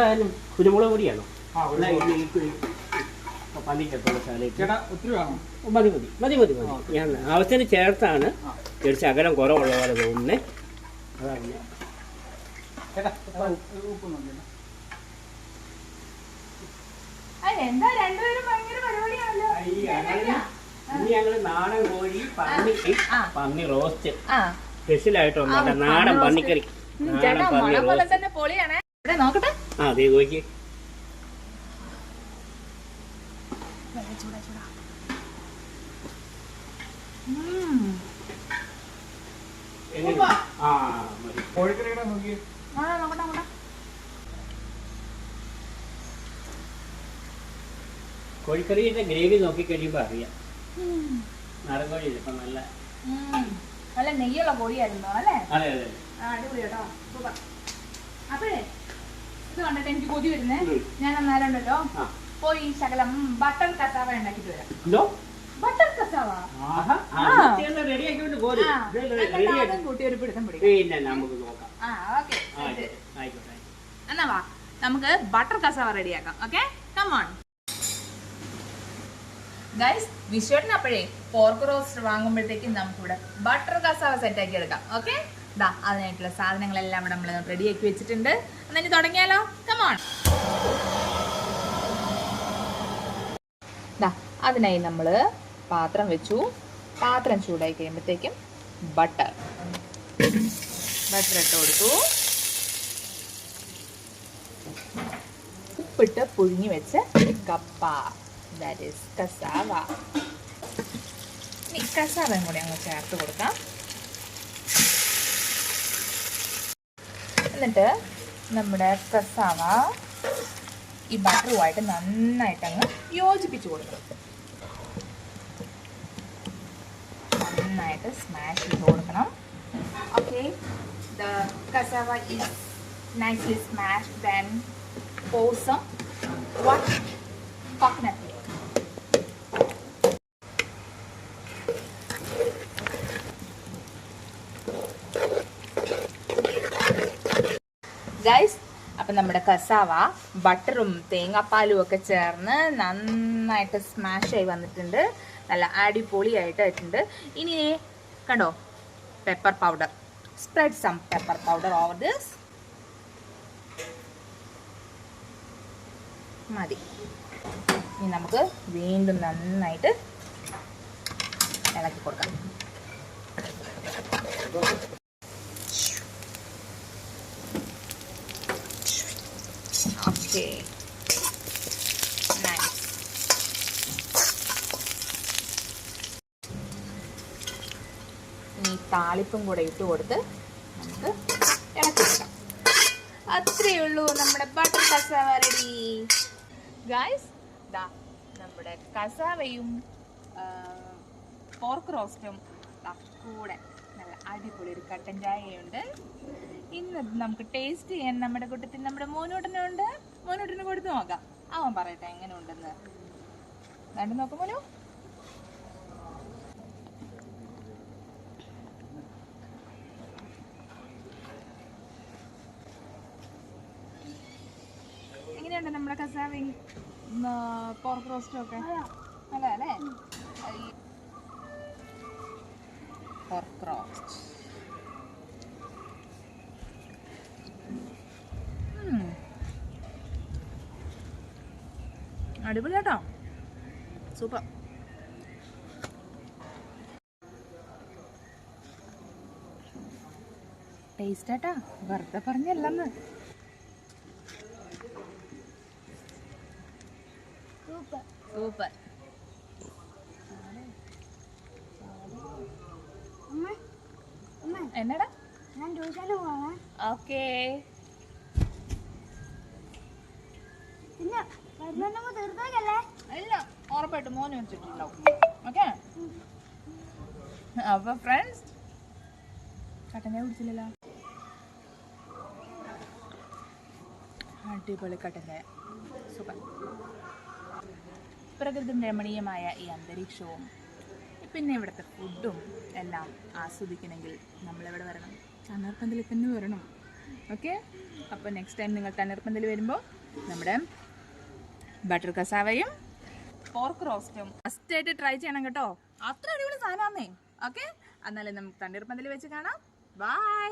ആയാലും കുരുമുളക് പൊടിയാണോ? ചേട്ടാ ഒത്തിരി വേണോ? മതി മതി മതി മതി മതി. ഞാൻ ആവശ്യത്തിന് ചേർത്താണ്. ആ. അകലം കുറവുള്ള പോലെ തോന്നുന്നേ. അതാണ് ഇനി ഞങ്ങൾ നാടൻ കോഴി പന്നി ആ. പന്നി റോസ്റ്റ്. ആ. സ്പെഷ്യലായിട്ട് ഉണ്ടാക്കാം ആ, നാടൻ പന്നിക്കറി. നാടൻ പന്നി റോസ്റ്റ്. ഇവിടെ നോക്കട്ടെ? ആ ദേ നോക്കി. കോഴിക്കറിയുടെ ഗ്രേവി നോക്കി കഴിയുമ്പോ അറിയാം. നാരങ്ങോഴി ഇപ്പൊ നല്ല. നല്ല നെയ്യുള്ള കോഴിയായിരുന്നു അല്ലേ? അതെ അതെ. അടിപൊളി കേട്ടോ. അപ്പോഴേ ഇത് കണ്ടിട്ട് എനിക്ക് കൊതി വരുന്നേ. ഞാൻ അന്നാലുണ്ടല്ലോ പോയി ശകലം ബട്ടർ കസാവ ഉണ്ടാക്കിട്ട് വരാം. Butter cassava. കൂട്ടി ഒരു പിടുത്തം പിടിക്കാം. നമുക്ക് എന്നാ വാ. ബട്ടർ കസാവ റെഡിയാക്കാം ഓക്കെ? കമോൺ ഗൈസ് വിഷുവിന് അപ്പോഴേ പോർക്ക് റോസ്റ്റ് വാങ്ങുമ്പോഴത്തേക്കും നമുക്കിവിടെ ബട്ടർ കസാവ സെറ്റ് ആക്കി എടുക്കാം. ഓക്കെ? ദാ അതിനായിട്ടുള്ള സാധനങ്ങളെല്ലാം ഇവിടെ നമ്മൾ ആക്കി വെച്ചിട്ടുണ്ട്. ഇനി തുടങ്ങിയാലോ? കമോൺ ദാ അതിനായി നമ്മൾ പാത്രം വെച്ചു. പാത്രം ചൂടായി കഴിയുമ്പോഴത്തേക്കും ബട്ടർ ബട്ടർ ഇട്ട് കൊടുത്തു. ഉപ്പിട്ട് പുഴുങ്ങി വെച്ച കപ്പ. ദാറ്റ് ഈസ് കസാവ ഇനി കസാവയും കൂടി അങ്ങ് ചേർത്ത് കൊടുക്കാം. എന്നിട്ട് നമ്മുടെ കസാവ ഈ ബട്ടറുമായിട്ട് നന്നായിട്ട് അങ്ങ് യോജിപ്പിച്ച് കൊടുക്കണം. നന്നായിട്ട് സ്മാഷ് ചെയ്ത് കൊടുക്കണം. Okay the cassava is nicely smash then പോസം വാട്ട് what ഗൈസ് അപ്പം നമ്മുടെ കസാവ ബട്ടറും തേങ്ങാപ്പാലും ഒക്കെ ചേർന്ന് നന്നായിട്ട് സ്മാഷായി വന്നിട്ടുണ്ട്. നല്ല അടിപൊളിയായിട്ട് ആയിട്ടുണ്ട് ഇനി കണ്ടോ pepper powder spread some pepper powder over this മതി. ഇനി നമുക്ക് വീണ്ടും നന്നായിട്ട് ഇളക്കി കൊടുക്കാം. ഓക്കെ നൈസ് ഇനി താളിപ്പും കൂടെ ഇട്ട് കൊടുത്ത് നമുക്ക് ഇളക്കി കൊടുക്കാം. അത്രയേ ഉള്ളൂ നമ്മുടെ ബട്ടർ കസാവ റെഡി ഗായ്സ് ദാ നമ്മുടെ കസാവയും പോർക്ക് റോസ്റ്റും കൂടെ നല്ല അടിപൊളി ഒരു കട്ടൻ ചായയുണ്ട്. ഇന്ന് നമുക്ക് ടേസ്റ്റ് ചെയ്യാൻ നമ്മുടെ കൂട്ടത്തിൽ നമ്മുടെ മോനോട്ടനുണ്ട്. മോനോട്ടന് കൊടുത്തു നോക്കാം. അവൻ പറയട്ടെ എങ്ങനെ ഉണ്ടെന്ന് കണ്ടു നോക്കും മോനു. എങ്ങനെയുണ്ട് നമ്മുടെ കസാവിങ് പോർക്ക് റോസ്റ്റും ഒക്കെ? അല്ലേ അല്ലേ പോർക്ക് റോസ്റ്റ് അടിപൊളി കേട്ടോ സൂപ്പർ. ടേസ്റ്റ് ആട്ടാ. വെറുതെ പറഞ്ഞല്ലെന്ന്. സൂപ്പർ. എന്നടാ? ഞാൻ ട്യൂഷന് പോവാ. ഓക്കേ. ഇല്ല ഉറപ്പായിട്ടും മോന് വെച്ചിട്ടുണ്ടാവും ഓക്കെ? അപ്പൊ ഫ്രണ്ട്സ് കട്ടനെ കുടിച്ചില്ലല്ലോ അടിപൊളി കട്ടനെ. സൂപ്പർ. പ്രകൃതി രമണീയമായ ഈ അന്തരീക്ഷവും പിന്നെ ഇവിടുത്തെ ഫുഡും എല്ലാം ആസ്വദിക്കണമെങ്കിൽ നമ്മളെവിടെ വരണം? ചന്നർപ്പന്തലിൽ തന്നെ വരണം. ഓക്കെ? അപ്പോൾ നെക്സ്റ്റ് ടൈം നിങ്ങൾ തണ്ണീർപ്പന്തൽ വരുമ്പോൾ നമ്മുടെ ബട്ടർ കസാവയും പോർക്ക് റോസ്റ്റും ഫസ്റ്റ് ആയിട്ട് ട്രൈ ചെയ്യണം കേട്ടോ. അത്ര അടിപൊളി സാധനമാന്നേ. ഓക്കെ എന്നാലും നമുക്ക് തണ്ണീർപ്പന്തൽ വെച്ച് കാണാം. ബൈ